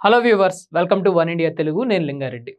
Hello viewers welcome to one India Telugu నేను లింగారెడ్డి.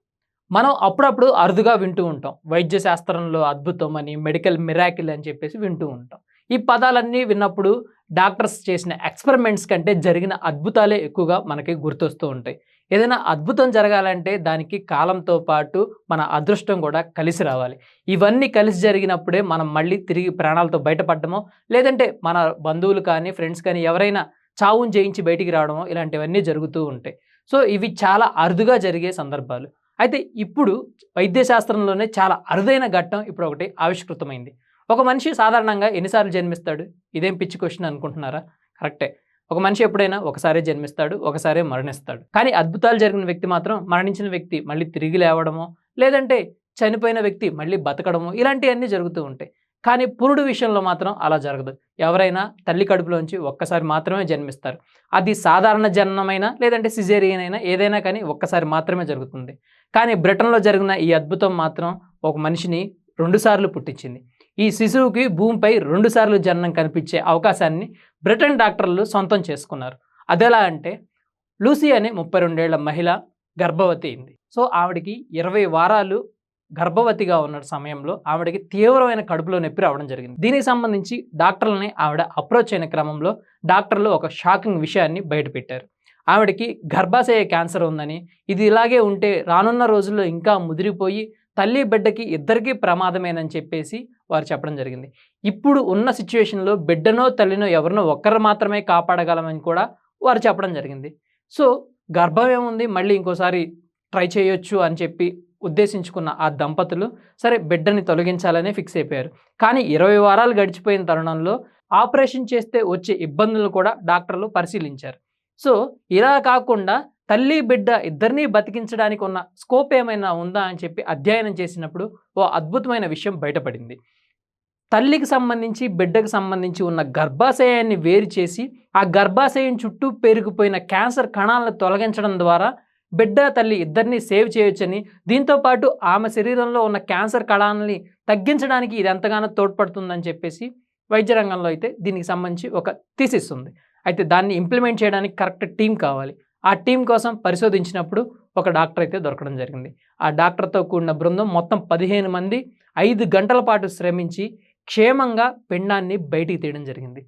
మనం అప్పుడప్పుడు అరుదుగా వింటూ ఉంటాం. వైద్య శాస్త్రంలో అద్భుతం అని మెడికల్ మిరాకిల్ అని చెప్పేసి వింటూ ఉంటాం. ఈ పదాలన్నీ విన్నప్పుడు డాక్టర్స్ చేసిన ఎక్స్పెరిమెంట్స్ కంటే జరిగిన అద్భుతాలే ఎక్కువగా మనకి గుర్తొస్తూ ఉంటాయి. ఏదైనా అద్భుతం జరగాలంటే దానికి కాలంతో పాటు మన అదృష్టం కూడా కలిసి రావాలి. ఇవన్నీ కలిసి జరిగినప్పుడే మనం మళ్ళీ తిరిగి ప్రాణాలతో బయటపడడమో లేదంటే మన బంధువులు కానీ ఫ్రెండ్స్ కానీ ఎవరైనా చావును జయించి బయటికి రావడమో ఇలాంటివన్నీ జరుగుతూ ఉంటాయి. సో ఇవి చాలా అరుదుగా జరిగే సందర్భాలు. అయితే ఇప్పుడు వైద్యశాస్త్రంలోనే చాలా అరుదైన ఘట్టం ఇప్పుడు ఒకటి ఆవిష్కృతమైంది. ఒక మనిషి సాధారణంగా ఎన్నిసార్లు జన్మిస్తాడు? ఇదేం పిచ్చి క్వశ్చన్ అనుకుంటున్నారా? కరెక్టే. ఒక మనిషి ఎప్పుడైనా ఒకసారే జన్మిస్తాడు ఒకసారే మరణిస్తాడు. కానీ అద్భుతాలు జరిగిన వ్యక్తి మాత్రం మరణించిన వ్యక్తి మళ్ళీ తిరిగి లేవడమో లేదంటే చనిపోయిన వ్యక్తి మళ్ళీ బతకడమో ఇలాంటివన్నీ జరుగుతూ ఉంటాయి. కానీ పురుడు విషయంలో మాత్రం అలా జరగదు. ఎవరైనా తల్లి కడుపులోంచి ఒక్కసారి మాత్రమే జన్మిస్తారు. అది సాధారణ జననమైనా లేదంటే సిజేరియన్ అయినా ఏదైనా కానీ ఒక్కసారి మాత్రమే జరుగుతుంది. కానీ బ్రిటన్లో జరిగిన ఈ అద్భుతం మాత్రం ఒక మనిషిని రెండుసార్లు పుట్టించింది. ఈ శిశువుకి భూమిపై రెండుసార్లు జననం కనిపించే అవకాశాన్ని బ్రిటన్ డాక్టర్లు సొంతం చేసుకున్నారు. అదెలా అంటే లూసీ అనే ముప్పై రెండేళ్ళ మహిళ గర్భవతి అయింది. సో ఆవిడికి ఇరవై వారాలు గర్భవతిగా ఉన్న సమయంలో ఆవిడకి తీవ్రమైన కడుపులో నొప్పి రావడం జరిగింది. దీనికి సంబంధించి డాక్టర్లని ఆవిడ అప్రోచ్ అయిన క్రమంలో డాక్టర్లు ఒక షాకింగ్ విషయాన్ని బయటపెట్టారు ఆవిడకి గర్భాశయ క్యాన్సర్ ఉందని ఇది ఇలాగే ఉంటే రానున్న రోజుల్లో ఇంకా ముదిరిపోయి తల్లి బిడ్డకి ఇద్దరికీ ప్రమాదమేనని చెప్పేసి వారు చెప్పడం జరిగింది. ఇప్పుడు ఉన్న సిచ్యువేషన్లో బిడ్డనో తల్లినో ఎవరినో ఒక్కరు మాత్రమే కాపాడగలమని కూడా వారు చెప్పడం జరిగింది. సో గర్భం ఏముంది? మళ్ళీ ఇంకోసారి ట్రై చేయొచ్చు అని చెప్పి ఉద్దేశించుకున్న ఆ దంపతులు సరే బిడ్డని తొలగించాలనే ఫిక్స్ అయిపోయారు. కానీ ఇరవై వారాలు గడిచిపోయిన తరుణంలో ఆపరేషన్ చేస్తే వచ్చే ఇబ్బందులు కూడా డాక్టర్లు పరిశీలించారు. సో ఇలా కాకుండా తల్లి బిడ్డ ఇద్దరినీ బతికించడానికి ఉన్న స్కోప్ ఏమైనా ఉందా అని చెప్పి అధ్యయనం చేసినప్పుడు ఓ అద్భుతమైన విషయం బయటపడింది. తల్లికి సంబంధించి బిడ్డకు సంబంధించి ఉన్న గర్భాశయాన్ని వేరు చేసి ఆ గర్భాశయం చుట్టూ పేరుకుపోయిన క్యాన్సర్ కణాలను తొలగించడం ద్వారా బిడ్డ తల్లి ఇద్దరిని సేవ్ చేయొచ్చని దీంతోపాటు ఆమె శరీరంలో ఉన్న క్యాన్సర్ కళాలని తగ్గించడానికి ఇది ఎంతగానో తోడ్పడుతుందని చెప్పేసి వైద్య రంగంలో అయితే దీనికి సంబంధించి ఒక థీసిస్ ఉంది. అయితే దాన్ని ఇంప్లిమెంట్ చేయడానికి కరెక్ట్ టీం కావాలి. ఆ టీం కోసం పరిశోధించినప్పుడు ఒక డాక్టర్ అయితే దొరకడం జరిగింది. ఆ డాక్టర్తో కూడిన బృందం మొత్తం పదిహేను మంది ఐదు గంటల పాటు శ్రమించి క్షేమంగా పిండాన్ని బయటికి తీయడం జరిగింది.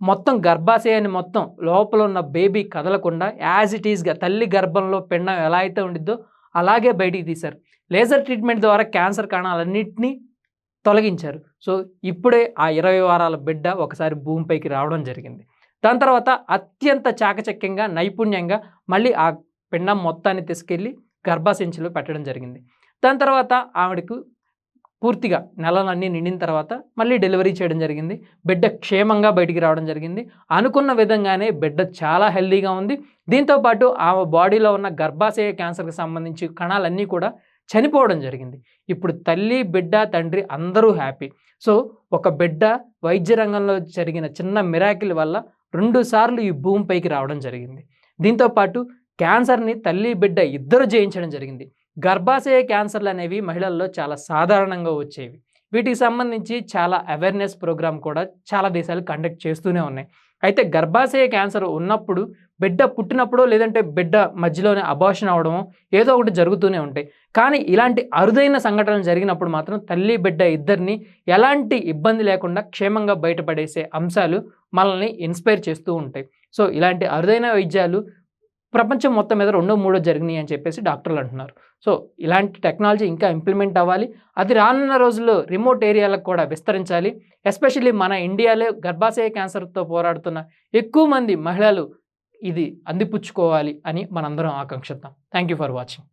మొత్తం గర్భాశయాన్ని మొత్తం లోపల ఉన్న బేబీ కదలకుండా యాజ్ ఇట్ ఈస్గా తల్లి గర్భంలో పిండం ఎలా అయితే ఉండిద్దో అలాగే బయటికి తీశారు. లేజర్ ట్రీట్మెంట్ ద్వారా క్యాన్సర్ కణాలన్నింటినీ తొలగించారు. సో ఇప్పుడే ఆ ఇరవై వారాల బిడ్డ ఒకసారి భూమిపైకి రావడం జరిగింది. దాని తర్వాత అత్యంత చాకచక్యంగా నైపుణ్యంగా మళ్ళీ ఆ పిండం మొత్తాన్ని తీసుకెళ్ళి గర్భాశంచిలో పెట్టడం జరిగింది. దాని తర్వాత ఆవిడకు పూర్తిగా నెలలన్నీ నిండిన తర్వాత మళ్ళీ డెలివరీ చేయడం జరిగింది. బిడ్డ క్షేమంగా బయటికి రావడం జరిగింది. అనుకున్న విధంగానే బిడ్డ చాలా హెల్దీగా ఉంది. దీంతోపాటు ఆమె బాడీలో ఉన్న గర్భాశయ క్యాన్సర్కి సంబంధించి కణాలన్నీ కూడా చనిపోవడం జరిగింది. ఇప్పుడు తల్లి బిడ్డ తండ్రి అందరూ హ్యాపీ. సో ఒక బిడ్డ వైద్య రంగంలో జరిగిన చిన్న మిరాకిల్ వల్ల రెండు సార్లు ఈ భూమిపైకి రావడం జరిగింది. దీంతోపాటు క్యాన్సర్ని తల్లి బిడ్డ ఇద్దరు జయించడం జరిగింది. గర్భాశయ క్యాన్సర్లు అనేవి మహిళల్లో చాలా సాధారణంగా వచ్చేవి. వీటికి సంబంధించి చాలా అవేర్నెస్ ప్రోగ్రామ్ కూడా చాలా దేశాలు కండక్ట్ చేస్తూనే ఉన్నాయి. అయితే గర్భాశయ క్యాన్సర్ ఉన్నప్పుడు బిడ్డ పుట్టినప్పుడు లేదంటే బిడ్డ మధ్యలోనే అబార్షన్ అవడమో ఏదో ఒకటి జరుగుతూనే ఉంటాయి. కానీ ఇలాంటి అరుదైన సంఘటనలు జరిగినప్పుడు మాత్రం తల్లి బిడ్డ ఇద్దరిని ఎలాంటి ఇబ్బంది లేకుండా క్షేమంగా బయటపడేసే అంశాలు మనల్ని ఇన్స్పైర్ చేస్తూ ఉంటాయి. సో ఇలాంటి అరుదైన వైద్యాలు ప్రపంచం మొత్తం మీద రెండో మూడో జరిగినాయి అని చెప్పేసి డాక్టర్లు అంటున్నారు. సో ఇలాంటి టెక్నాలజీ ఇంకా ఇంప్లిమెంట్ అవ్వాలి. అది రానున్న రోజుల్లో రిమోట్ ఏరియాలకు కూడా విస్తరించాలి. ఎస్పెషల్లీ మన ఇండియాలో గర్భాశయ క్యాన్సర్తో పోరాడుతున్న ఎక్కువ మంది మహిళలు ఇది అందిపుచ్చుకోవాలి అని మనందరం ఆకాంక్షిద్దాం. Thank you for watching.